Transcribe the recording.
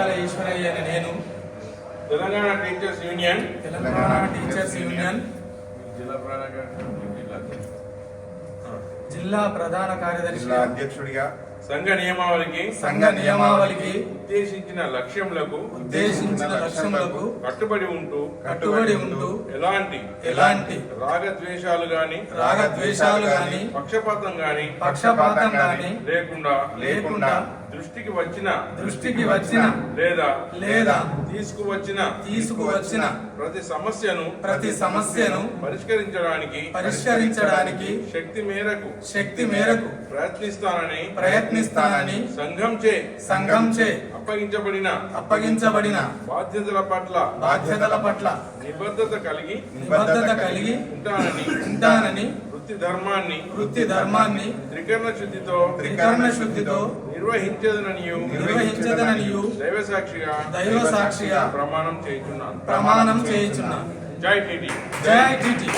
నంద్యాల ఈశ్వరయ్య అని నేను Telangana teachers union Telangana teachers union జిల్లా ప్రధాన జిల్లా ప్రధాన కార్యదర్శి జిల్లా అధ్యక్షుడిగా సంఘ నియమావళికి సంఘ నియమావళికి ఉద్దేశించిన లక్ష్యములకు ఉద్దేశించిన లక్ష్యములకు కట్టుబడి ఉంటూ కట్టుబడి ఉంటూ ఎలాంటి ఎలాంటి రాగద్వేషాలు గాని రాగద్వేషాలు గాని పక్షపాతం గాని పక్షపాతం గాని లేకుండా లేకుండా దృష్టికి వచ్చిన దృష్టికి వచ్చిన లేదా లేదా తీసుకువచ్చిన తీసుకువచ్చిన ప్రతి సమస్యను ప్రతి సమస్యను పరిష్కరించడానికి పరిష్కరించడానికి శక్తి మేరకు శక్తి మేరకు ప్రయత్నిస్తానని ప్రయత్నిస్తానని సంఘంచే సంఘంచే అప్పగించబడిన అప్పగించబడిన బాధ్యతల పట్ల బాధ్యతల పట్ల నిబద్ధత కలిగి నిబద్ధత కలిగి ఉంటానని ఉంటానని వృత్తి ధర్మాన్ని వృత్తి ధర్మాన్ని త్రికరణ శుద్ధితో త్రికరణ శుద్ధితో నిర్వహించదననియు నిర్వహించదననియు దైవ సాక్షిగా దైవ సాక్షిగా ప్రమాణం చేయుచున్నాను. ప్రమాణం చేయుచున్నాను. జై టిటి. జై టిటి.